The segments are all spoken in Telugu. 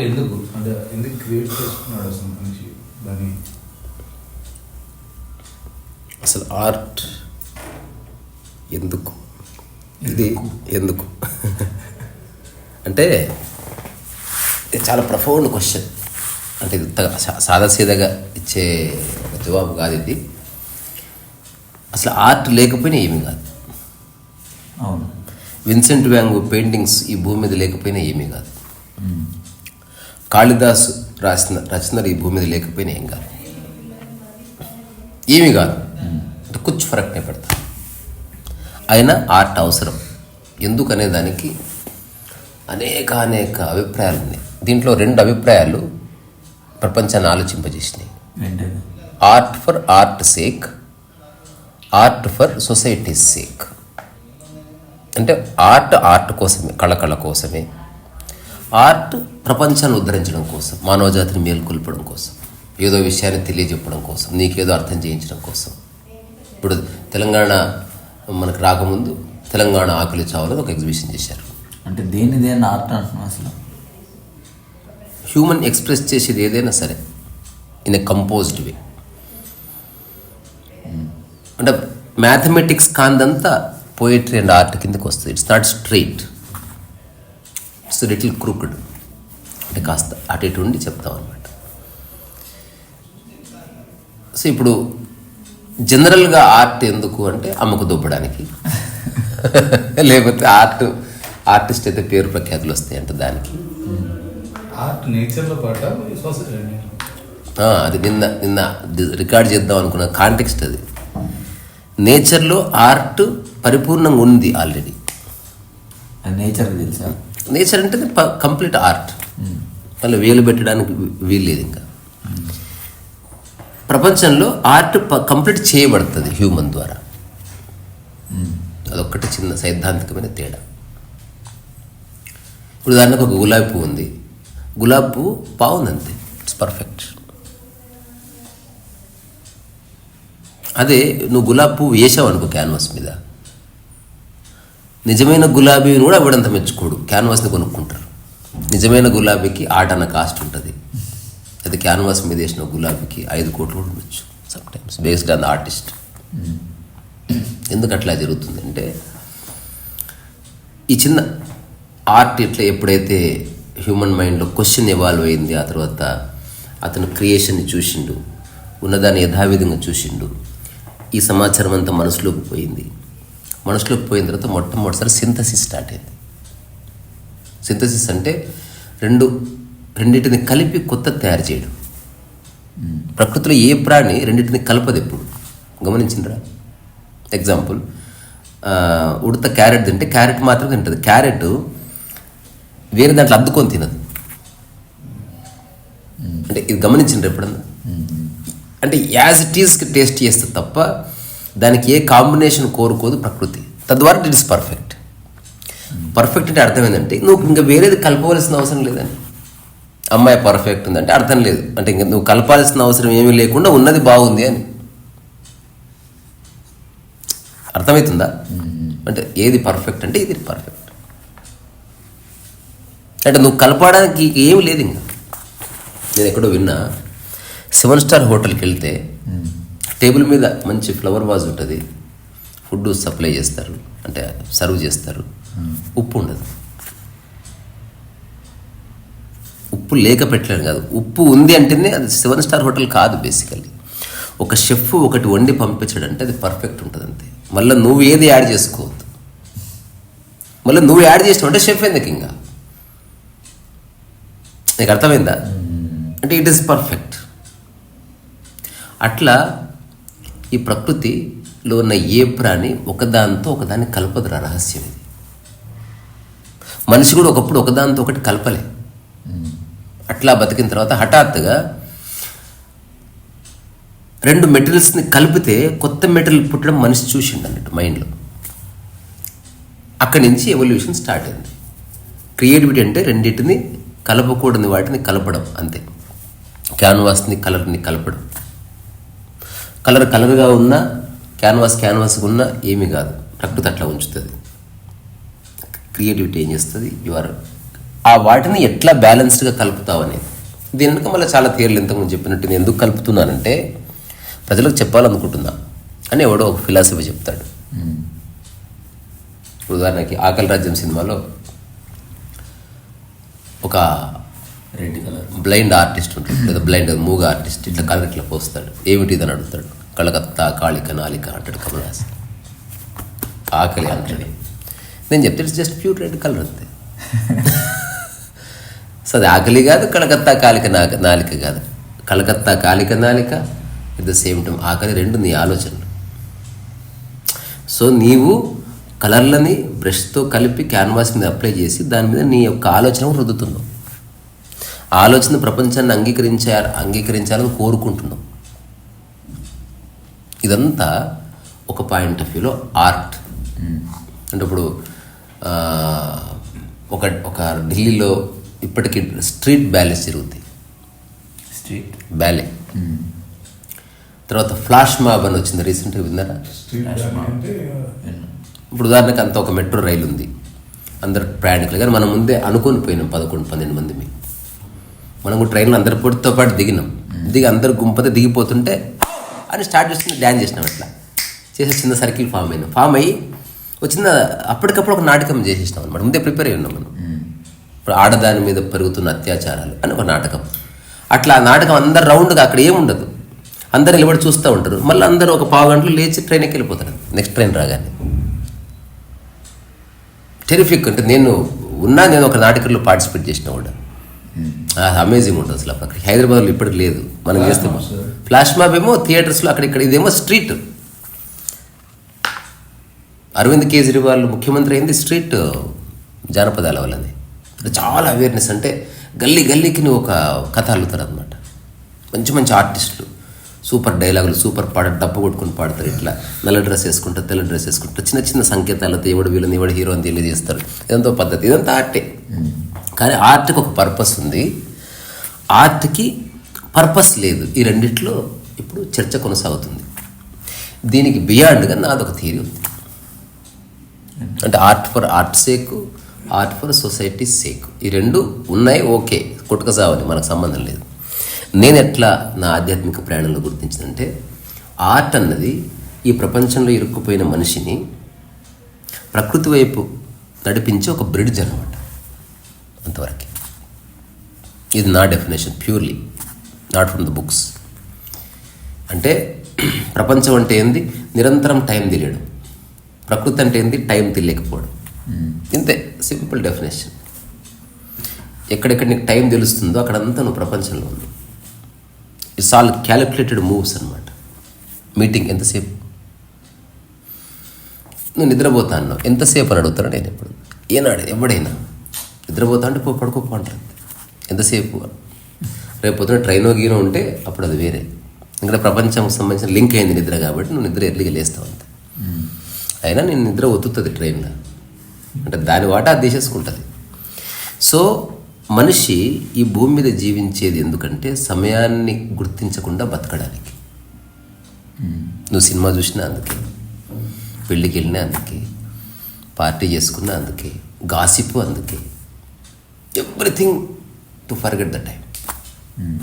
ఎందుకు? అంటే ఎందుకు క్రియేట్ చేసుకున్నాడు అసలు మనిషి? దాన్ని అసలు ఆర్ట్ ఎందుకు? ఇది ఎందుకు? అంటే ఇది చాలా ప్రఫౌండ్ క్వశ్చన్ అంటే ఇది సాదాసీదాగా ఇచ్చే ఒక జవాబు కాదు ఇది. అసలు ఆర్ట్ లేకపోయినా ఏమీ కాదు. అవును. విన్సెంట్ వ్యాంగ్ పెయింటింగ్స్ ఈ భూమి మీద లేకపోయినా ఏమీ కాదు. కాళిదాస్ రాసిన రచనలు ఈ భూమి మీద లేకపోయినా ఏం కాదు. ఏమీ కాదు. అంటే కుచ్చు ఫరక్నే పడతా. అయినా ఆర్ట్ అవసరం. ఎందుకనే దానికి అనేక అనేక అభిప్రాయాలు ఉన్నాయి. దీంట్లో రెండు అభిప్రాయాలు ప్రపంచాన్ని ఆలోచింపజేసినాయి. Art for art sake art for society's sake. అంటే ఆర్ట్ ఆర్ట్ కోసమే కళకళ కోసమే ఆర్ట్ ప్రపంచాన్ని ఉద్ధరించడం కోసం మానవజాతిని మేల్కొల్పడం కోసం ఏదో విషయాన్ని తెలియజెప్పడం కోసం నీకేదో అర్థం చేయించడం కోసం. ఇప్పుడు తెలంగాణ మనకు రాకముందు తెలంగాణ ఆకులి చావులో ఒక ఎగ్జిబిషన్ చేశారు. అంటే దేని దేని ఆర్ట్ అంటున్నాం అసలు? హ్యూమన్ ఎక్స్ప్రెస్ చేసేది ఏదైనా సరే ఇన్ ఎ కంపోజ్డ్ వే. అంటే మ్యాథమెటిక్స్ కాందంతా పోయిటరీ అండ్ ఆర్ట్ కిందకి వస్తుంది it's not straight it's little crooked అంటే కాస్త అటు ఇటు ఉండి చెప్తాం అనమాట సో ఇప్పుడు జనరల్గా ఆర్ట్ ఎందుకు అంటే అమ్మకు దొబ్బడానికి. లేకపోతే ఆర్ట్ ఆర్టిస్ట్ అయితే పేరు ప్రఖ్యాతులు వస్తాయి అంటే దానికి. ఆర్ట్ నేచర్లో పాట సొసైటీ ఆ, అది నిన్న నిన్న రికార్డ్ చేద్దాం అనుకున్న కాంటెక్స్ట్ అది. నేచర్లో ఆర్ట్ పరిపూర్ణంగా ఉంది ఆల్రెడీ. నేచర్ తెలుసా? నేచర్ అంటే కంప్లీట్ ఆర్ట్. మళ్ళీ వేలు పెట్టడానికి వీల్లేదు ఇంకా. ప్రపంచంలో ఆర్ట్ కంప్లీట్ చేయబడుతుంది హ్యూమన్ ద్వారా. అదొక్కటి చిన్న సైద్ధాంతికమైన తేడా. ఇప్పుడు దానికి ఒక గులాబీ పువ్వు ఉంది. గులాబీ పువ్వు బాగుంది అంతే ఇట్స్ పర్ఫెక్ట్ అదే నువ్వు గులాబీ పువ్వు వేసావు అనుకో క్యాన్వాస్ మీద. నిజమైన గులాబీని కూడా ఎవడంత మెచ్చుకోడు. క్యాన్వాస్ని కొనుక్కుంటారు. నిజమైన గులాబీకి ఆట అన్న కాస్ట్ ఉంటుంది. అది క్యాన్వాస్ మీద వేసిన గులాబీకి ఐదు కోట్లు కూడా ఉండొచ్చు. Some times based on the artist ఎందుకు అట్లా జరుగుతుంది అంటే ఈ చిన్న ఆర్ట్ ఇట్లా ఎప్పుడైతే హ్యూమన్ మైండ్లో క్వశ్చన్ ఇవాల్వ్ అయింది ఆ తర్వాత అతను క్రియేషన్ని చూసిండు ఉన్నదాన్ని యథావిధంగా చూసిండు ఈ సమాచారం అంతా మనసులోకి పోయింది. మనసులోకి పోయిన తర్వాత మొట్టమొదటిసారి సింథసిస్ స్టార్ట్ అయింది. సింథసిస్ అంటే రెండు రెండింటిని కలిపి కొత్త తయారు చేయడం. ప్రకృతిలో ఏ ప్రాణి రెండింటిని కలపదు ఎప్పుడు? గమనించిండ్రా? ఎగ్జాంపుల్ ఉడత క్యారెట్ తింటే క్యారెట్ మాత్రం తింటుంది. క్యారెట్ వేరే దాంట్లో అద్దుకొని తినదు. అంటే ఇది గమనించిండ్రు ఎప్పుడన్నా? అంటే యాజ్ ఇట్ ఈస్కి టేస్ట్ చేస్తుంది తప్ప దానికి ఏ కాంబినేషన్ కోరుకోదు ప్రకృతి. తద్వారా ఇట్ ఇస్ పర్ఫెక్ట్ పర్ఫెక్ట్ అంటే అర్థం ఏంటంటే నువ్వు ఇంకా వేరేది కలపవలసిన అవసరం లేదని. అమ్మాయి పర్ఫెక్ట్ ఉందంటే అర్థం లేదు. అంటే ఇంకా నువ్వు కలపాల్సిన అవసరం ఏమీ లేకుండా ఉన్నది బాగుంది అని. అర్థమవుతుందా అంటే ఏది పర్ఫెక్ట్ అంటే ఇది పర్ఫెక్ట్ అంటే నువ్వు కలపడానికి ఏమి లేదు ఇంకా. నేను ఎక్కడో విన్నా సెవెన్ స్టార్ హోటల్కి వెళ్తే టేబుల్ మీద మంచి ఫ్లవర్ వాజ్ ఉంటుంది. ఫుడ్ సప్లై చేస్తారు. అంటే సర్వ్ చేస్తారు. ఉప్పు ఉండదు. ఉప్పు లేక పెట్టలేను కాదు. ఉప్పు ఉంది అంటేనే అది సెవెన్ స్టార్ హోటల్ కాదు బేసికల్లీ. ఒక షెఫ్ ఒకటి వండి పంపించాడంటే అది పర్ఫెక్ట్ ఉంటుంది అంతే మళ్ళీ నువ్వు ఏది యాడ్ చేసుకోవద్దు. మళ్ళీ నువ్వు యాడ్ చేసినావు అంటే షెఫ్ ఎందుకు ఇంకా నీకు అర్థమైందా? అంటే ఇట్ ఈస్ పర్ఫెక్ట్ అట్లా ఈ ప్రకృతిలో ఉన్న ఏ ప్రాణి ఒకదాంతో ఒకదాన్ని కలపదురా రహస్యం ఇది. మనిషి కూడా ఒకప్పుడు ఒకదానితో ఒకటి కలపలే. అట్లా బతికిన తర్వాత హఠాత్తుగా రెండు మెటీరియల్స్ని కలిపితే కొత్త మెటీరియల్ పుట్టడం మనిషి చూసిండు అన్నట్టు మైండ్లో. అక్కడి నుంచి ఎవల్యూషన్ స్టార్ట్ అయింది. క్రియేటివిటీ అంటే రెండింటిని కలపకూడని వాటిని కలపడం అంతే. క్యాన్వాస్ని కలర్ని కలపడం. కలర్ కలర్గా ఉన్నా క్యాన్వాస్ క్యాన్వాస్గా ఉన్నా ఏమీ కాదు. ప్రకృతి అట్లా ఉంచుతుంది. క్రియేటివిటీ ఏం చేస్తుంది? యు ఆర్ ఆ వాటిని ఎట్లా బ్యాలెన్స్డ్గా కలుపుతావు అనేది. దీని వెనుక మళ్ళీ చాలా థియరీలు ఇంతకుముందు చెప్పినట్టు నేను ఎందుకు కలుపుతున్నానంటే ప్రజలకు చెప్పాలనుకుంటున్నా అని ఎవడో ఒక ఫిలాసఫీ చెప్తాడు. ఉదాహరణకి ఆకలి రాజ్యం సినిమాలో ఒక రెడ్ కలర్. బ్లైండ్ ఆర్టిస్ట్ ఉంటాడు. లేదా బ్లైండ్ మూగ ఆర్టిస్ట్ ఇట్లా కలర్ ఇట్లా పోస్తాడు. ఏమిటి ఇదని అడుగుతాడు. కళకత్తా కాళిక నాలిక అంటాడు కమలాస్. ఆకలి అంటాడు నేను చెప్తే it's just pure red colour అంతే. సో అది ఆకలి కాదు కలకత్తా కాలిక నాక నాలిక కాదు. కలకత్తా కాలిక నాలిక ఎట్ ద సేమ్ టైం ఆకలి రెండు నీ ఆలోచనలు. సో నీవు కలర్లని బ్రష్తో కలిపి క్యాన్వాస్ మీద అప్లై చేసి దాని మీద నీ యొక్క ఆలోచన రుద్దుతున్నావు. ఆలోచన ప్రపంచాన్ని అంగీకరించారు అంగీకరించాలని కోరుకుంటున్నాం ఇదంతా ఒక పాయింట్ ఆఫ్ వ్యూలో ఆర్ట్. అంటే ఇప్పుడు ఆ, ఒక ఒక ఢిల్లీలో ఇప్పటికీ స్ట్రీట్ బ్యాలెన్స్ జరుగుతాయి. స్ట్రీట్? బ్యాలే. తర్వాత ఫ్లాష్ మాబ్ అని వచ్చింది రీసెంట్గా విన్నారా? స్ట్రీట్ అంటే ఇప్పుడు ఉదాహరణకి అంత ఒక మెట్రో రైలు ఉంది. అందరు ప్రయాణికులు కానీ మనం ముందే అనుకొని పోయినాం పదకొండు పన్నెండు మంది. మేము మనం కూడా ట్రైన్లో అందరి పొడితో పాటు దిగినాం. దిగి అందరు గుంపతో దిగిపోతుంటే అని స్టార్ట్ చేస్తుంది డ్యాన్స్ చేసినాం అట్లా. చేసి చిన్న సర్కిల్ ఫామ్ అయినాం. ఫామ్ అయ్యి వచ్చిన అప్పటికప్పుడు ఒక నాటకం చేసేసినాం అనమాట ముందే ప్రిపేర్ అయి ఉన్నాం మనం. ఇప్పుడు ఆడదాని మీద పెరుగుతున్న అత్యాచారాలు అని ఒక నాటకం. అట్లా ఆ నాటకం అందరు రౌండ్గా అక్కడ ఏముండదు అందరు నిలబడి చూస్తూ ఉంటారు. మళ్ళీ అందరూ ఒక పావు గంటలు లేచి ట్రైన్ వెళ్ళిపోతారు. నెక్స్ట్ ట్రైన్ రాగానే. టెరిఫిక్ అంటే నేను ఉన్నా నేను ఒక నాటకంలో పార్టిసిపేట్ చేసిన కూడా అమేజింగ్ ఉంటుంది అసలు అక్కడ హైదరాబాద్లో ఇప్పటికి లేదు. మనం చేస్తే. ఫ్లాష్ మాబ్ ఏమో థియేటర్స్లో అక్కడ ఇక్కడ ఇదేమో స్ట్రీట్. అరవింద్ కేజ్రీవాల్ ముఖ్యమంత్రి అయింది స్ట్రీట్ జానపదాల వల్లనే. చాలా అవేర్నెస్ అంటే గల్లీ గల్లీకి నువ్వు ఒక కథ అల్లుతారు అనమాట మంచి మంచి ఆర్టిస్టులు సూపర్ డైలాగులు సూపర్ పాట డప్పు కొట్టుకుని పాడతారు ఇట్లా. నల్ల డ్రెస్ వేసుకుంటారు తెల్ల డ్రెస్ వేసుకుంటారు చిన్న చిన్న సంకేతాలతో ఎవడు వీళ్ళని ఎవడు హీరో అని తెలియజేస్తారు ఇదంతా పద్ధతి ఇదంతా ఆర్టే కానీ ఆర్ట్కి ఒక పర్పస్ ఉంది. ఆర్ట్కి పర్పస్ లేదు. ఈ రెండిట్లో ఇప్పుడు చర్చ కొనసాగుతుంది. దీనికి బియాండ్గా నాదొక థియరీ ఉంది. అంటే art for art sake art for society sake ఈ రెండు ఉన్నాయి ఓకే. కొట్టుక సావని మనకు సంబంధం లేదు. నేను ఎట్లా నా ఆధ్యాత్మిక ప్రయాణంలో గుర్తించిందంటే ఆర్ట్ అన్నది ఈ ప్రపంచంలో ఇరుక్కుపోయిన మనిషిని ప్రకృతి వైపు నడిపించే ఒక బ్రిడ్జ్ అనమాట అంతవరకు. ఇది నా definition purely not from the books అంటే ప్రపంచం అంటే ఏంది? నిరంతరం టైం తెలియడం ప్రకృతి అంటే ఏంది? టైం తెలియకపోవడం ఇంతే సింపుల్ డెఫినేషన్ ఎక్కడెక్కడ నీకు టైం తెలుస్తుందో అక్కడంతా నువ్వు ప్రపంచంలో ఉంది ఇట్స్ ఆల్ క్యాలిక్యులేటెడ్ మూవ్స్ అనమాట మీటింగ్ ఎంతసేపు? నువ్వు నిద్రపోతా అన్నావు ఎంతసేపు అని అడుగుతాను నేను ఎప్పుడు? ఏనాడు ఎవడైనా. నిద్రపోతా అంటే పో పడుకోపో అంటుంది ఎంతసేపు? రేపు పొద్దున ట్రైనో గీనో ఉంటే అప్పుడు అది వేరే. ఇంకా ప్రపంచంకి సంబంధించిన లింక్ అయింది నిద్ర కాబట్టి నువ్వు నిద్ర ఎర్లీగా లేస్తావు అంతే. అయినా నేను నిద్ర ఒత్తుతుంది ట్రైన్లో. అంటే దాని వాటా అది తీసేసుకుంటుంది. సో మనిషి ఈ భూమి మీద జీవించేది ఎందుకంటే సమయాన్ని గుర్తించకుండా బతకడానికి. నువ్వు సినిమా చూసినా అందుకే. పెళ్ళికి వెళ్ళినా అందుకే. పార్టీ చేసుకున్నా అందుకే. గాసిప్ అందుకే. Everything to forget the time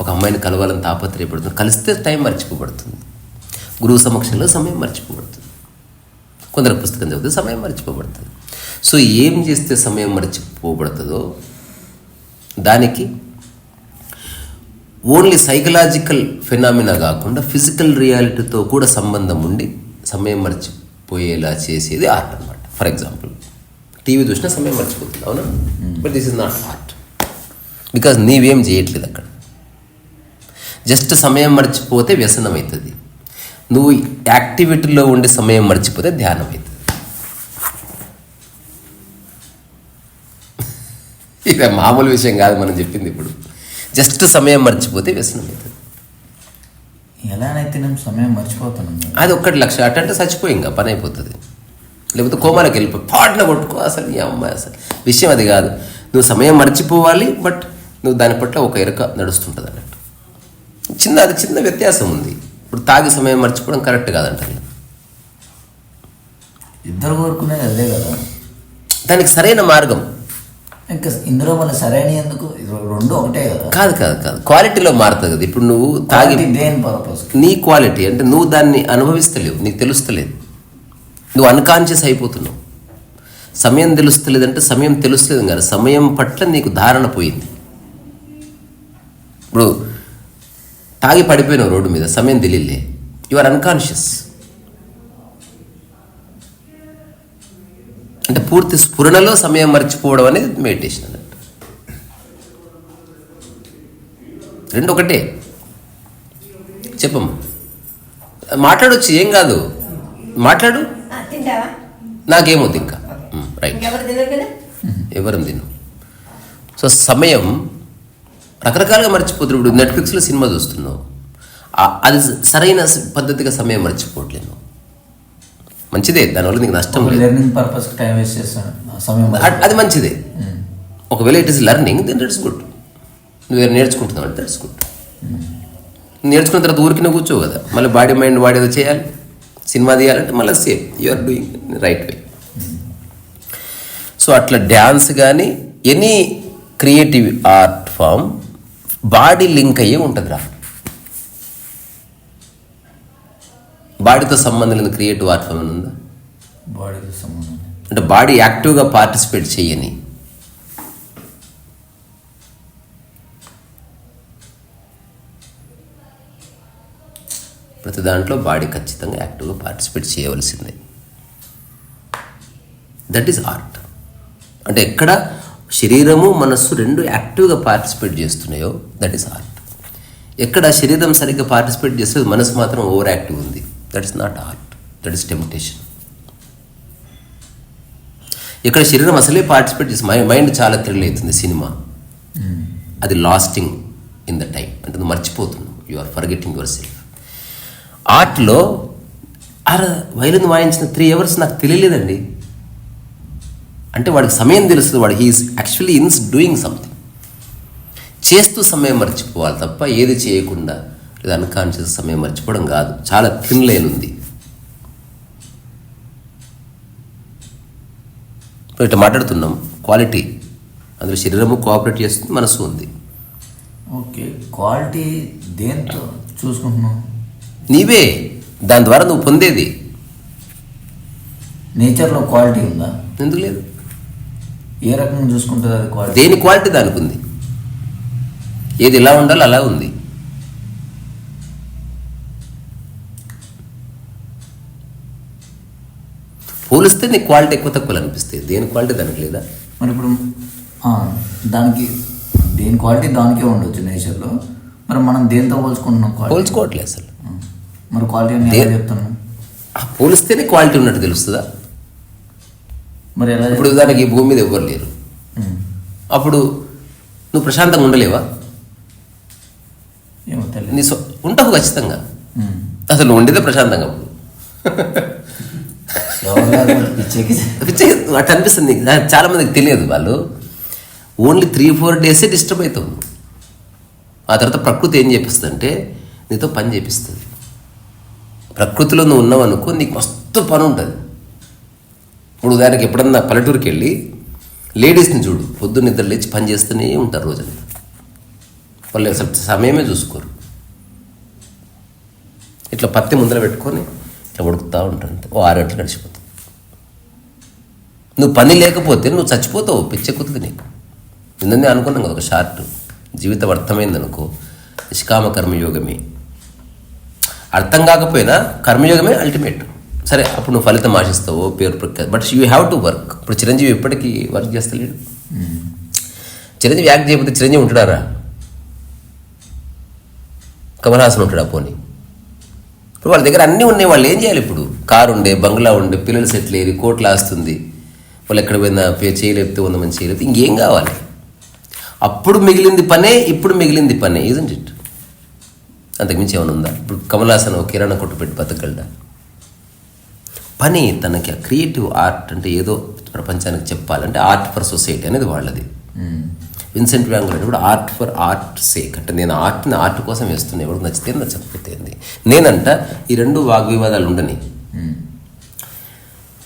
ఒక అమ్మాయిని కలవాలని తాపత్రయపడుతుంది. కలిస్తే టైం మర్చిపోబడుతుంది. గురువు సమక్షంలో సమయం మర్చిపోబడుతుంది. కొందరు పుస్తకం చదివితే సమయం మర్చిపోబడుతుంది. సో ఏం చేస్తే సమయం మర్చిపోబడుతుందో దానికి ఓన్లీ సైకలాజికల్ ఫెనామినా కాకుండా ఫిజికల్ రియాలిటీతో కూడా సంబంధం ఉండి సమయం మర్చిపోయేలా చేసేది ఆర్ట్ అనమాట ఫర్ ఎగ్జాంపుల్ టీవీ చూసినా సమయం మర్చిపోతుంది అవునా? But this is not art because నీవేం చేయట్లేదు అక్కడ. జస్ట్ సమయం మర్చిపోతే వ్యసనం అవుతుంది నువ్వు యాక్టివిటీలో ఉండే సమయం మర్చిపోతే ధ్యానం అవుతుంది ఇక మామూలు విషయం కాదు మనం చెప్పింది ఇప్పుడు. జస్ట్ సమయం మర్చిపోతే వ్యసనం అవుతుంది ఎలానైతే నేను సమయం మర్చిపోతున్నాను అది ఒక్కటి లక్ష అటంటే చచ్చిపోయి ఇంకా పని అయిపోతుంది. లేకపోతే కోమాలకు వెళ్ళిపో పాటన కొట్టుకో అసలు ఈ అమ్మాయి అసలు. విషయం అది కాదు. నువ్వు సమయం మర్చిపోవాలి బట్ నువ్వు దాని పట్ల ఒక ఎరక నడుస్తుంటుంది అన్నట్టు చిన్న అది చిన్న వ్యత్యాసం ఉంది. ఇప్పుడు తాగి సమయం మర్చిపోవడం కరెక్ట్ కాదంట నేను. ఇద్దరు కోరుకునేది అదే కదా. దానికి సరైన మార్గం. ఇంకా ఇందులో మన సరైన ఎందుకు? రెండు ఒకటే కదా. కాదు కాదు కాదు. క్వాలిటీలో మారుతుంది కదా. ఇప్పుడు నువ్వు తాగి తాగి దేని పర్పస్ నీ క్వాలిటీ. అంటే నువ్వు దాన్ని అనుభవిస్తలేవు. నీకు తెలుస్తలేదు. నువ్వు అన్కాన్షియస్ అయిపోతున్నావు. సమయం తెలుస్తలేదంటే సమయం తెలుస్తలేదు కానీ సమయం పట్ల నీకు ధారణ పోయింది. ఇప్పుడు తాగి పడిపోయినావు రోడ్డు మీద సమయం తెలియలే. యు ఆర్ అన్కాన్షియస్ అంటే పూర్తి స్ఫురణలో సమయం మర్చిపోవడం అనేది మెడిటేషన్ అన్నట్టు. రెండు ఒకటే చెప్పమ్మా. మాట్లాడొచ్చు ఏం కాదు. మాట్లాడు. నాకేమొద్దు ఇంకా? రైట్. ఎవరం తిను సో సమయం రకరకాలుగా మర్చిపోతున్నారు ఇప్పుడు నెట్ఫ్లిక్స్లో సినిమా చూస్తున్నావు. అది సరైన పద్ధతిగా సమయం మర్చిపోవట్లేదు. మంచిదే దానివల్ల నీకు నష్టం లేదు. లెర్నింగ్ పర్పస్ టైం వేస్ట్ చేస్తాను సమయం అది మంచిదే. ఒకవేళ it is learning then good నువ్వు నేర్చుకుంటున్నావు అంటే దట్స్ గుడ్ నేర్చుకున్న తర్వాత ఊరికిన కూర్చోవు కదా. మళ్ళీ బాడీ మైండ్ బాడీ ఏదో చేయాలి. సినిమా తీయాలంటే మళ్ళీ same you are doing right way so అట్లా డ్యాన్స్ కానీ any creative art form body link అయ్యే ఉంటుంది రా బాడీతో సంబంధం లేని క్రియేటివ్ ఆర్ట్ ఫామ్ ఉందా? బాడీకి సంబంధం అంటే బాడీ యాక్టివ్గా పార్టిసిపేట్ చేయని. ప్రతి దాంట్లో బాడీ ఖచ్చితంగా యాక్టివ్గా పార్టిసిపేట్ చేయవలసిందే. దట్ ఈస్ ఆర్ట్ అంటే ఎక్కడ శరీరము మనస్సు రెండు యాక్టివ్గా పార్టిసిపేట్ చేస్తున్నాయో దట్ ఈస్ ఆర్ట్ ఎక్కడ శరీరం సరిగ్గా పార్టిసిపేట్ చేస్తే మనసు మాత్రం ఓవర్ యాక్టివ్ ఉంది. That is not art that is temptation ఇక్కడ శరీరం అసలే పార్టిసిపేట్ చేసి మై మైండ్ చాలా థ్రిల్ అవుతుంది సినిమా. అది లాస్టింగ్ ఇన్ ద టైం అంటే నువ్వు మర్చిపోతున్నావు you are forgetting your self ఆర్ట్లో అర వైలిన్ వాయించిన త్రీ అవర్స్ నాకు తెలియలేదండి. అంటే వాడికి సమయం తెలుస్తుంది వాడు he is actually in doing something చేస్తూ సమయం మర్చిపోవాలి తప్ప ఏది చేయకుండా లేదా అన్కాన్షియస్ సమయం మర్చిపోవడం కాదు. చాలా థిన్ లైన్ ఉంది. ఇట్లా మాట్లాడుతున్నాం క్వాలిటీ అందులో శరీరము కోఆపరేట్ చేస్తుంది మనసు ఉంది. ఓకే క్వాలిటీ దేంతో చూసుకుంటున్నావు? నీవే దాని ద్వారా నువ్వు పొందేది. నేచర్లో క్వాలిటీ ఉందా? ఎందుకు లేదు? ఏ రకంగా చూసుకుంటుంది అది క్వాలిటీ దేని క్వాలిటీ దానికి ఉంది ఏది ఎలా ఉండాలో అలా ఉంది. పోలిస్తే నీకు క్వాలిటీ ఎక్కువ తక్కువ అనిపిస్తాయి. దేని క్వాలిటీ దానికి లేదా? మరి ఇప్పుడు దానికి దేని క్వాలిటీ దానికే ఉండొచ్చు నేచర్లో మరి మనం దేంతో పోల్చుకుంటున్నాం క్వాలిటీ పోల్చుకోవట్లేదు అసలు. మరి క్వాలిటీ చెప్తున్నాం? పోలిస్తేనే క్వాలిటీ ఉన్నట్టు తెలుస్తుందా? మరి ఎలా ఇప్పుడు దానికి ఈ భూమి మీద ఎవ్వరు లేరు. అప్పుడు నువ్వు ప్రశాంతంగా ఉండలేవా? నీ సో ఉంటావు ఖచ్చితంగా. అసలు ఉండేదే ప్రశాంతంగా అప్పుడు అట్లా అనిపిస్తుంది. చాలా మందికి తెలియదు వాళ్ళు. ఓన్లీ త్రీ ఫోర్ డేసే డిస్టర్బ్ అవుతావు. ఆ తర్వాత ప్రకృతి ఏం చేపిస్తుంది అంటే నీతో పని చేపిస్తుంది. ప్రకృతిలో నువ్వు ఉన్నావు అనుకో నీకు మస్తు పని ఉంటుంది. ఇప్పుడు ఉదాహరణకి ఎప్పుడన్నా పల్లెటూరుకి వెళ్ళి లేడీస్ని చూడు పొద్దున్న నిద్ర లేచి పని చేస్తూనే ఉంటారు రోజంతా వాళ్ళు అసలు సమయమే చూసుకోరు. ఇట్లా పత్తి ముందర పెట్టుకొని ఇట్లా ఉడుకుతూ ఉంటారు ఓ ఆరు గంటలు గడిచిపోతుంది నువ్వు పని లేకపోతే నువ్వు చచ్చిపోతావు పిచ్చెక్కుతుంది నీకు. నిన్ననే అనుకున్నాం కదా ఒక షార్ట్. జీవితం అర్థమైంది అనుకో నిష్కామ కర్మయోగమే. అర్థం కాకపోయినా కర్మయోగమే అల్టిమేట్ సరే అప్పుడు నువ్వు ఫలితం ఆశిస్తావు పేరు ప్రఖ్యాతి but you have to work ఇప్పుడు చిరంజీవి ఎప్పటికీ వర్క్ చేస్తలేడు. చిరంజీవి యాక్ట్ చేయకపోతే చిరంజీవి ఉంటాడారా? కమల్ హాసన్ ఉంటాడా పోనీ? ఇప్పుడు వాళ్ళ దగ్గర అన్నీ ఉన్నాయి వాళ్ళు ఏం చేయాలి ఇప్పుడు? కారు ఉండే బంగ్లా ఉండే పిల్లలు సెటిల్ అయ్యి కోట్లు ఆస్తుంది వాళ్ళు ఎక్కడ పోయినా పే చేయలేపితే వంద మంది చేయలేపితే ఇంకేం కావాలి? అప్పుడు మిగిలింది పనే ఇప్పుడు మిగిలింది పనే ఇట్ అంతకుమించి ఏమైనా ఉందా? ఇప్పుడు కమల్ హాసన్ ఒక కిరాణా కొట్టు పెట్టి బతకగలడా? పని తనకి ఆ క్రియేటివ్ ఆర్ట్ అంటే ఏదో ప్రపంచానికి చెప్పాలంటే ఆర్ట్ ఫర్ సొసైటీ అనేది వాళ్ళది. విన్సెంట్ వ్యాంగ్ అంటే కూడా ఆర్ట్ ఫర్ ఆర్ట్ సేక్ అంటే నేను ఆర్ట్ని ఆర్ట్ కోసం వేస్తున్నా ఎవరికి నచ్చితే నచ్చకపోతే ఏంది? నేనంట ఈ రెండు వాగ్వివాదాలు ఉండని.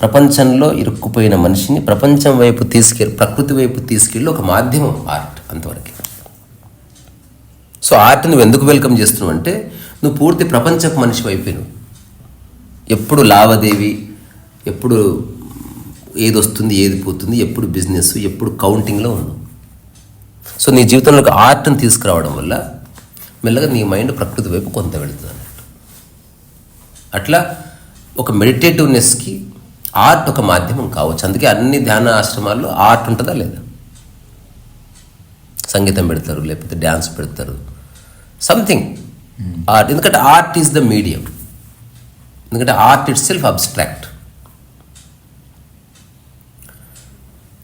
ప్రపంచంలో ఇరుక్కుపోయిన మనిషిని ప్రపంచం వైపు తీసుకెళ్ళి ప్రకృతి వైపు తీసుకెళ్ళి ఒక మాధ్యమం ఆర్ట్ అంతవరకు. సో ఆర్ట్ నువ్వు ఎందుకు వెల్కమ్ చేస్తున్నావు అంటే నువ్వు పూర్తి ప్రపంచపు మనిషి అయిపోయినావు ఎప్పుడు లావాదేవీ ఎప్పుడు ఏది వస్తుంది ఏది పోతుంది ఎప్పుడు బిజినెస్ ఎప్పుడు కౌంటింగ్లో ఉన్నావు. సో నీ జీవితంలో ఒక ఆర్ట్ని తీసుకురావడం వల్ల మెల్లగా నీ మైండ్ ప్రకృతి వైపు కొంత వెళుతుంది అన్నట్టు. అట్లా ఒక మెడిటేటివ్నెస్కి ఆర్ట్ ఒక మాధ్యమం కావచ్చు. అందుకే అన్ని ధ్యాన ఆశ్రమాల్లో ఆర్ట్ ఉంటుందా లేదా? సంగీతం పెడతారు లేకపోతే డ్యాన్స్ పెడతారు. సంథింగ్. ఆర్ట్. ఎందుకంటే ఆర్ట్ ఈజ్ ద మీడియం. ఎందుకంటే art itself abstract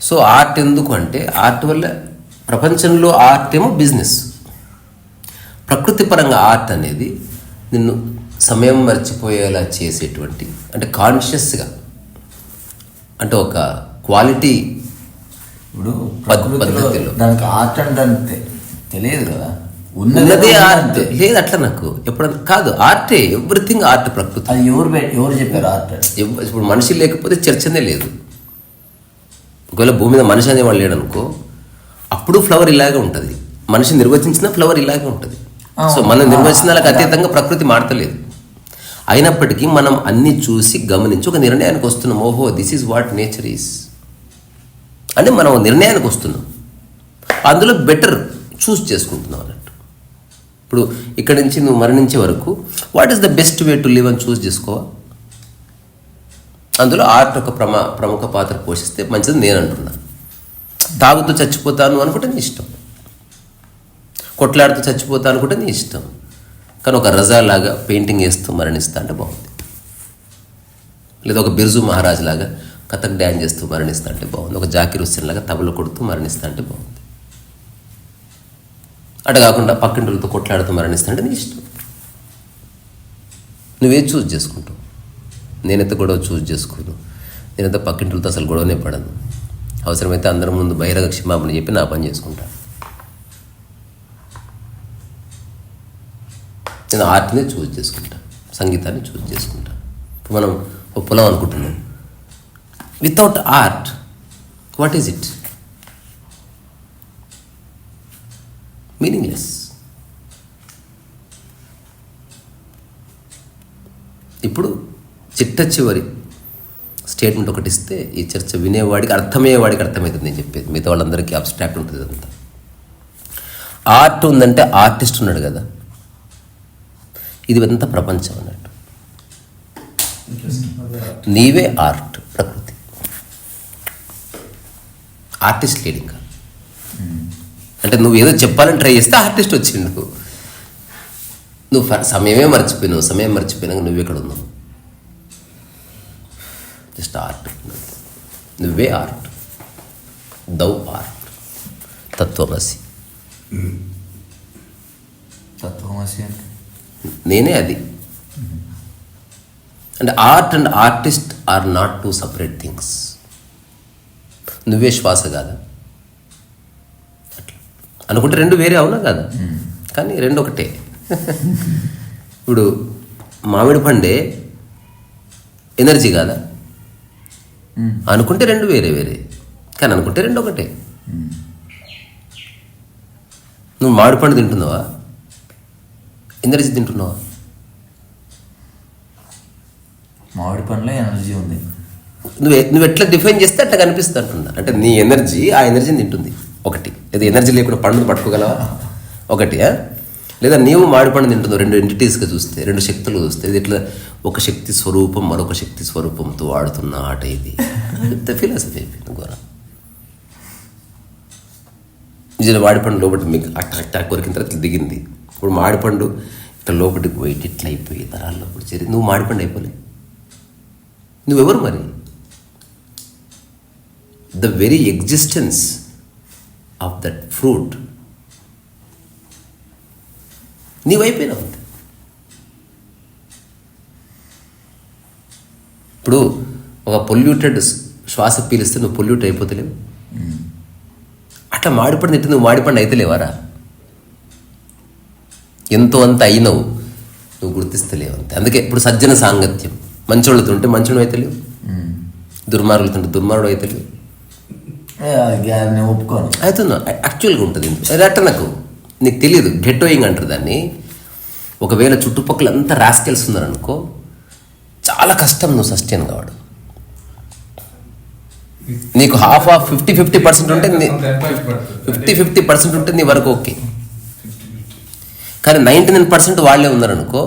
so art ఎందుకు అంటే ఆర్ట్ వల్ల ప్రపంచంలో ఆర్ట్ ఏమో బిజినెస్ ప్రకృతి పరంగా ఆర్ట్ అనేది నిన్ను సమయం మర్చిపోయేలా చేసేటువంటి అంటే కాన్షియస్గా అంటే ఒక క్వాలిటీ ఇప్పుడు పద్ధతిలో. దానికి ఆర్ట్ అంటే తెలియదు కదా. ఉన్నదే ఆర్ట్. లేదు అట్లా నాకు ఎప్పుడన్నా కాదు. ఆర్టే ఎవ్రీథింగ్ ఆర్ట్ ప్రకృతి. అది ఎవరు ఎవరు చెప్పారు ఆర్ట్ ఇప్పుడు మనిషి లేకపోతే చర్చనే లేదు. ఒకవేళ భూమి మీద మనిషి అనేవాడు లేడు అనుకో అప్పుడు ఫ్లవర్ ఇలాగే ఉంటుంది. మనిషి నిర్వచించిన ఫ్లవర్ ఇలాగే ఉంటుంది. సో మనం నిర్వచనాలకు అతీతంగా ప్రకృతి మారతలేదు. అయినప్పటికీ మనం అన్ని చూసి గమనించి ఒక నిర్ణయానికి వస్తున్నాం. ఓహో this is what nature is అని మనం నిర్ణయానికి వస్తున్నాం. అందులో బెటర్ చూస్ చేసుకుంటున్నాం అన్నట్టు. ఇప్పుడు ఇక్కడి నుంచి నువ్వు మరణించే వరకు what is the best way to live అని చూస్ చేసుకోవా? అందులో ఆర్ట్ ఒక ప్రమా ప్రముఖ పాత్ర పోషిస్తే మంచిది నేను అంటున్నాను తాగుతూ చచ్చిపోతాను అనుకుంటే నీ ఇష్టం. కొట్లాడుతూ చచ్చిపోతాను అనుకుంటే నీ ఇష్టం. కానీ ఒక రజాలాగా పెయింటింగ్ వేస్తూ మరణిస్తా అంటే బాగుంది. లేదా ఒక బిర్జు మహారాజ్ లాగా కథక్ డ్యాన్స్ చేస్తూ మరణిస్తా అంటే బాగుంది. ఒక జాకిర్ హుస్సేన్ లాగా తబల కొడుతూ మరణిస్తా అంటే బాగుంది. అటు కాకుండా పక్కింటులతో కొట్లాడుతూ మరణిస్తా అంటే నీ ఇష్టం. నువ్వే చూస్ చేసుకుంటావు. నేనైతే గొడవ చూస్ చేసుకోను నేనైతే పక్కింటులతో అసలు గొడవనే పడను. అవసరమైతే అందరి ముందు బహిరంగ క్షమాపణ చెప్పి నా పని చేసుకుంటాను నేను ఆర్ట్ని చూస్ చేసుకుంటాను సంగీతాన్ని చూస్ చేసుకుంటాను ఇప్పుడు మనం ఒక పొలం అనుకుంటున్నాం without art what is it meaningless ఇప్పుడు చిట్ట చివరి స్టేట్మెంట్ ఒకటి ఇస్తే ఈ చర్చ వినేవాడికి అర్థమయ్యేవాడికి అర్థమవుతుంది నేను చెప్పేది. మిగతా వాళ్ళందరికీ అబ్స్ట్రాక్ట్ ఉంటుంది అంతా ఆర్ట్ ఉందంటే ఆర్టిస్ట్ ఉన్నాడు కదా. ఇది ఎంత ప్రపంచం అన్నట్టు. నీవే ఆర్ట్ ప్రకృతి. ఆర్టిస్ట్ లీడింగ్ అంటే నువ్వు ఏదో చెప్పాలని ట్రై చేస్తే ఆర్టిస్ట్ వచ్చిండు నువ్వు సమయమే మర్చిపోయినావు సమయం మర్చిపోయినాక నువ్వు ఎక్కడ ఉన్నావు? Just art. నువ్వే ఆర్ట్. Thou art. తత్వమసి. తత్వమసి అంటే? నేనే అది. అంటే art and artist are not two separate things. నువ్వే శ్వాస కాదా. అనుకుంటే రెండు వేరే అవునా కాదా? కానీ రెండు ఒకటే ఇప్పుడు మామిడి పండే ఎనర్జీ కాదా? అనుకుంటే రెండు వేరే వేరే. కానీ అనుకుంటే రెండు ఒకటే నువ్వు మామిడి పండు తింటున్నావా? ఎనర్జీ తింటున్నావా? మామిడి పండ్లో ఎనర్జీ ఉంది. నువ్వు నువ్వు ఎట్లా డిఫైన్ చేస్తే అట్లా కనిపిస్తుంది అంటున్నా. అంటే నీ ఎనర్జీ ఆ ఎనర్జీని తింటుంది. ఒకటి. లేదా ఎనర్జీ లేకుండా పండును పట్టుకోగలవా? ఒకటి లేదా నీవు మాడిపండు తింటుందో రెండు ఎంటిటీస్గా చూస్తే రెండు శక్తులు చూస్తే ఇది ఇట్లా ఒక శక్తి స్వరూపం మరొక శక్తి స్వరూపంతో ఆడుతున్న ఆట ఇది. పెద్ద ఫిలాసఫీ అయిపోయింది ఘోరం నిజంగా మామిడిపండు లోపల మీకు అట్ట అట్ట కొరికిన తర్వాత దిగింది. ఇప్పుడు మాడిపండు ఇట్లా లోపలికి పోయి ఇట్లా అయిపోయి తరాల్లో కూడా చేరి నువ్వు మామిడిపండు అయిపోలే. నువ్వెవరు మరి? The very existence of that fruit నీవైపోయినావు అంతే. ఇప్పుడు ఒక పొల్యూటెడ్ శ్వాస పీలిస్తే నువ్వు పొల్యూట్ అయిపోతలేవు. అట్లా మాడిపండు తింటే నువ్వు మాడిపండు అయితలేవారా? ఎంతో అంత అయినవు నువ్వు గుర్తిస్తలేవు అంతే. అందుకే ఇప్పుడు సజ్జన సాంగత్యం. మంచోళ్ళతో ఉంటే మంచోడు అయితలేవు. దుర్మార్గులు తింటే దుర్మార్గుడు అయితే అది నేను ఒప్పుకోను. అవుతుందా యాక్చువల్గా ఉంటుంది. అట్ట నాకు నీకు తెలియదు గెట్టోయింగ్ అంటారు దాన్ని. ఒకవేళ చుట్టుపక్కల అంతా రాసుకెళ్స్ ఉన్నారనుకో చాలా కష్టం నువ్వు సస్టైన్ కావడం నీకు half of fifty fifty percent ఉంటే ఫిఫ్టీ ఫిఫ్టీ పర్సెంట్ ఉంటే నీ వరకు ఓకే. కానీ నైంటీ నైన్ పర్సెంట్ వాళ్ళే ఉన్నారనుకో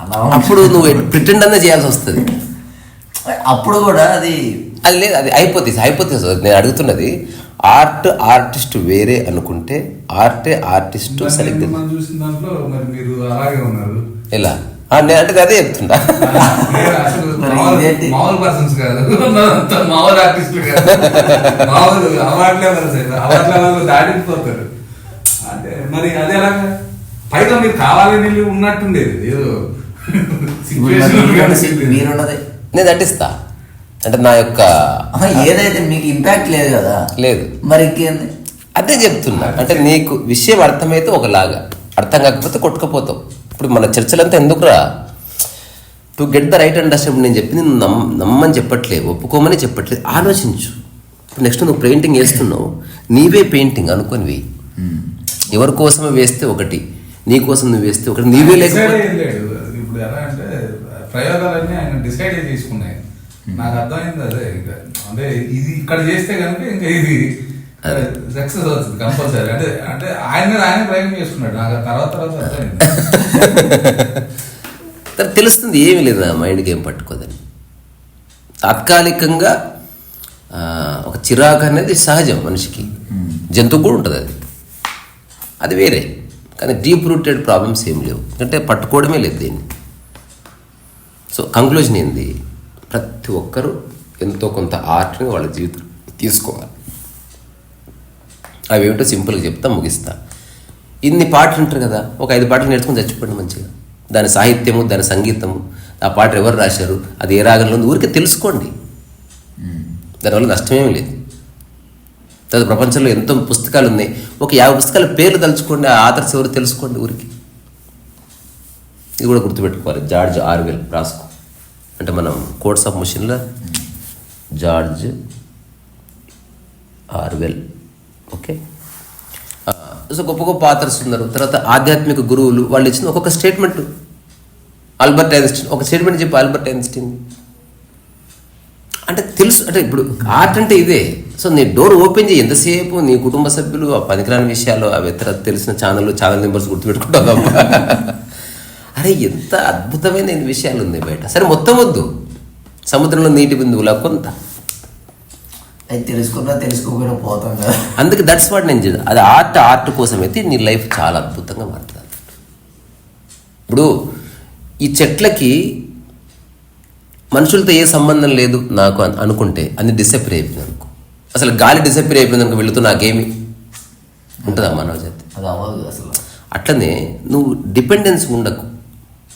అలా అప్పుడు నువ్వు ప్రిటెండ్ అనే చేయాల్సి వస్తుంది. అప్పుడు కూడా అది అది లేదు అది అయిపోతుంది సార్ నేను అడుగుతున్నది ఆర్ట్ ఆర్టిస్ట్ వేరే అనుకుంటే ఆర్టే ఆర్టిస్ట్ సెలెక్ట్ మనం చూసిన దాంట్లో మరి మీరు అలాగే ఉన్నారు? ఎలా? ఆ, నేను అంటే అదే చెప్తుంటా మీరు అది ఎలాగా పైగా మీరు కావాలని వెళ్ళి ఉన్నట్టుండేది. ఏదో మరి నేను నటిస్తా అంటే నా యొక్క ఏదైతే మీకు ఇంపాక్ట్ లేదు కదా లేదు. మరి ఇంకేంది? అదే చెప్తున్నా అంటే నీకు విషయం అర్థమైతే ఒకలాగా. అర్థం కాకపోతే కొట్టుకుపోతావు. ఇప్పుడు మన చర్చలంతా ఎందుకురా? To get the right understand నేను చెప్పింది నువ్వు నమ్ నమ్మని చెప్పట్లేదు ఒప్పుకోమని చెప్పట్లేదు. ఆలోచించు. ఇప్పుడు నెక్స్ట్ నువ్వు పెయింటింగ్ వేస్తున్నావు. నీవే పెయింటింగ్ అనుకొని వేయి. ఎవరి కోసమే వేస్తే ఒకటి. నీ కోసం నువ్వు వేస్తే ఒకటి. నీవే లేకపోతే ప్రయోగాలన్నీ ఆయన డిసైడ్ అయ్యి తీసుకున్నాయి. నాకు అర్థమైంది అదే ఇంకా అంటే ఇది ఇక్కడ చేస్తే కనుక ఇంకా ఇది సక్సెస్ అవుతుంది కంపల్సరీ. అంటే అంటే ఆయన మీద ఆయన ప్రయోగం చేసుకున్నాడు. నాకు తర్వాత తర్వాత అర్థమైంది. తెలుస్తుంది ఏమీ లేదు నా మైండ్కి ఏం పట్టుకోదని. తాత్కాలికంగా ఒక చిరాకు అనేది సహజం మనిషికి. జంతువు కూడా ఉంటుంది అది. అది వేరే. కానీ డీప్ రూటెడ్ ప్రాబ్లమ్స్ ఏం లేవు. ఎందుకంటే పట్టుకోవడమే లేదు దీన్ని. సో కంక్లూజన్ ఏంది? ప్రతి ఒక్కరూ ఎంతో కొంత ఆర్ట్ని వాళ్ళ జీవితం తీసుకోవాలి. అవి ఏమిటో సింపుల్గా చెప్తా ముగిస్తా. ఇన్ని పాటలు ఉంటారు కదా ఒక ఐదు పాటలు నేర్చుకుని చచ్చిపోండి మంచిగా. దాని సాహిత్యము దాని సంగీతము ఆ పాట ఎవరు రాశారు అది ఏ రాగంలో ఉంది ఊరికే తెలుసుకోండి. దానివల్ల నష్టమేం లేదు. తర్వాత ప్రపంచంలో ఎంతో పుస్తకాలు ఉన్నాయి. ఒక యాభై పుస్తకాల పేర్లు తలుచుకోండి ఆ ఆథర్స్ ఎవరు తెలుసుకోండి ఊరికి. ఇది కూడా గుర్తుపెట్టుకోవాలి. జార్జ్ ఆర్వెల్ రాసుకో. అంటే మనం కోర్ట్స్ ఆఫ్ మిషన్లో జార్జ్ ఆర్వెల్ ఓకే? సో గొప్ప గొప్ప ఆథర్స్ ఉన్నారు. తర్వాత ఆధ్యాత్మిక గురువులు వాళ్ళు ఇచ్చిన ఒక్కొక్క స్టేట్మెంట్. ఆల్బర్ట్ ఐన్స్టీన్ ఒక స్టేట్మెంట్ చెప్పి ఆల్బర్ట్ ఐన్స్టీన్. అంటే తెలుసు అంటే ఇప్పుడు ఆర్ట్ అంటే ఇదే. సో నీ డోర్ ఓపెన్ చేయి ఎంతసేపు నీ కుటుంబ సభ్యులు ఆ పనికిరాని విషయాలు అవి ఇతర తెలిసిన ఛానల్ ఛానల్ నెంబర్స్ గుర్తుపెట్టుకుంటావు? అరే ఎంత అద్భుతమైన విషయాలు ఉన్నాయి బయట. సరే మొత్తం వద్దు. సముద్రంలో నీటి బిందువులా కొంత. అది తెలుసుకున్నా తెలుసుకోకుండా పోతాం కదా. అందుకే దట్స్ వాట్ నేను చేద్దాం అది ఆర్ట్ ఆర్ట్ కోసం అయితే నీ లైఫ్ చాలా అద్భుతంగా మారుతుంది. ఇప్పుడు ఈ చెట్లకి మనుషులతో ఏ సంబంధం లేదు నాకు అన్- అనుకుంటే అన్ని డిసప్పేర్ అయిపోయింది అనుకో. అసలు గాలి డిసప్పేర్ అయిపోయింది అనుకో వెళుతూ నాకేమి ఉంటుందా మానవ జాతి? అది అవ్వదు అసలు. అట్లనే నువ్వు డిపెండెన్స్ ఉండకు.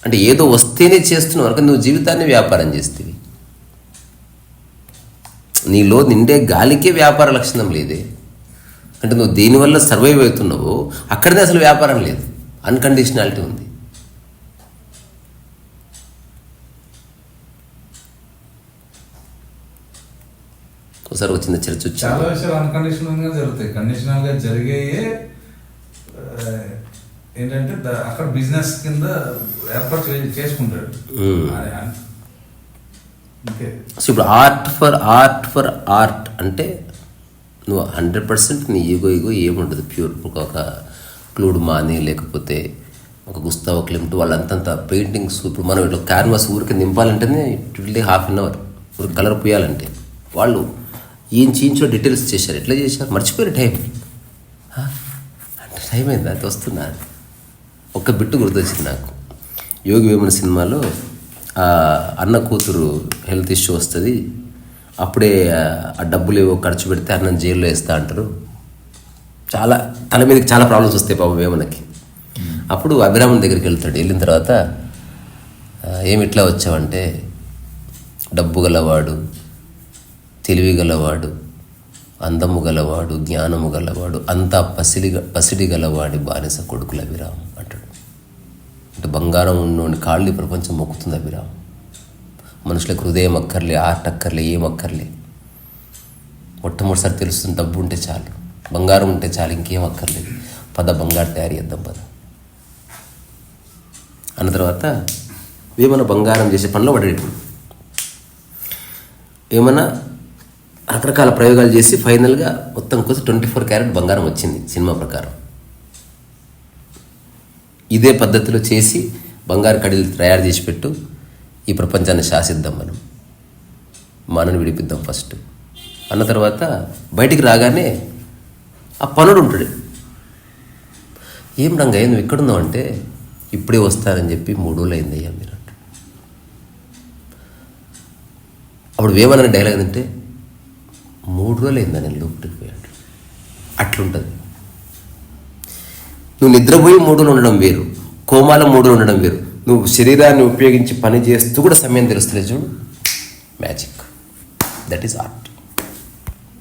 అంటే ఏదో వస్తేనే చేస్తున్నావు అనుకో నువ్వు జీవితాన్ని వ్యాపారం చేస్తేవి. నీలో నిండే గాలికే వ్యాపార లక్షణం లేదే. అంటే నువ్వు దేనివల్ల సర్వైవ్ అవుతున్నావో అక్కడనే అసలు వ్యాపారం లేదు. అన్కండిషనాలిటీ ఉంది. ఒకసారి వచ్చిన చర్చ చాలా విషయాలు అన్కండిషనల్గా జరుగుతాయి. కండిషనల్గా జరిగేయే ఆ, ఏంటంటే అక్కడ బిజినెస్ కింద ఏర్పాటు చేసుకుంటాడు. సో ఇప్పుడు art for art for art అంటే నువ్వు హండ్రెడ్ పర్సెంట్ నీ ఈగో ఈగో ఏముండదు. ప్యూర్ ఒక క్లూడ్ మాని లేకపోతే ఒక గుస్తావ క్లిమ్ట్ వాళ్ళంతంత పెయింటింగ్స్ ఇప్పుడు మనం ఇట్లా క్యాన్వాస్ ఊరికి నింపాలంటేనే ఇట్ హాఫ్ అన్ అవర్. ఊరికి కలర్ పోయాలంటే. వాళ్ళు ఏం చీంచో డీటెయిల్స్ చేశారు. ఎట్లా చేశారు? మర్చిపోయారు టైం? అంటే టైం అయింది. అది వస్తున్నా. ఒక్క బిట్టు గుర్తొచ్చింది నాకు. యోగి వేమన సినిమాలో ఆ అన్న కూతురు హెల్త్ ఇష్యూ వస్తుంది అప్పుడే ఆ- డబ్బులు ఏవో ఖర్చు పెడితే అన్నం జైల్లో వేస్తా అంటారు. చాలా తల మీదకి చాలా ప్రాబ్లమ్స్ వస్తాయి పాపం వేమనకి. అప్పుడు అభిరామన్ దగ్గరికి వెళ్తాడు. వెళ్ళిన తర్వాత ఏమి ఇట్లా వచ్చావంటే డబ్బు గలవాడు తెలివి గలవాడు అందము గలవాడు జ్ఞానము గలవాడు అంతా పసిడి పసిడి గలవాడి బానిస కొడుకుల అభిరామ్ అంటే బంగారం ఉన్నోని కాళ్ళు ఈ ప్రపంచం మొక్కుతుంది అభిరామ్. మనుషులకు హృదయం అక్కర్లే ఆర్ట్ అక్కర్లే ఏం అక్కర్లే. మొట్టమొదటిసారి తెలుస్తుంది డబ్బు ఉంటే చాలు. బంగారం ఉంటే చాలు ఇంకేం అక్కర్లేదు పద బంగారు తయారు చేద్దాం పద. అన్న తర్వాత ఏమైనా బంగారం చేసే పనిలో పడేటప్పుడు ఏమన్నా రకరకాల ప్రయోగాలు చేసి ఫైనల్గా మొత్తం కోసం ట్వంటీ ఫోర్ క్యారెట్ బంగారం వచ్చింది సినిమా ప్రకారం. ఇదే పద్ధతిలో చేసి బంగారు కడీలు తయారు చేసి పెట్టు. ఈ ప్రపంచాన్ని శాసిద్దాం మనం. మనని విడిపిద్దాం ఫస్ట్. అన్న తర్వాత బయటికి రాగానే ఆ పనుడు ఉంటాడు. ఏం రంగా నువ్వు ఎక్కడున్నావు? అంటే ఇప్పుడే వస్తానని చెప్పి మూడు రోజులు అయింది అయ్యా మీరు అంట అప్పుడు వేమన్న డైలాగ్ అంటే మూడు రోజులు అయిందా నేను లోపలికి పోయాడు. అట్లుంటుంది. నువ్వు నిద్రపోయి మూడులు ఉండడం వేరు కోమాల మూడు ఉండడం వేరు. నువ్వు శరీరాన్ని ఉపయోగించి పని చేస్తూ కూడా సమయం తెలుస్తుంది చూడు. Magic that is art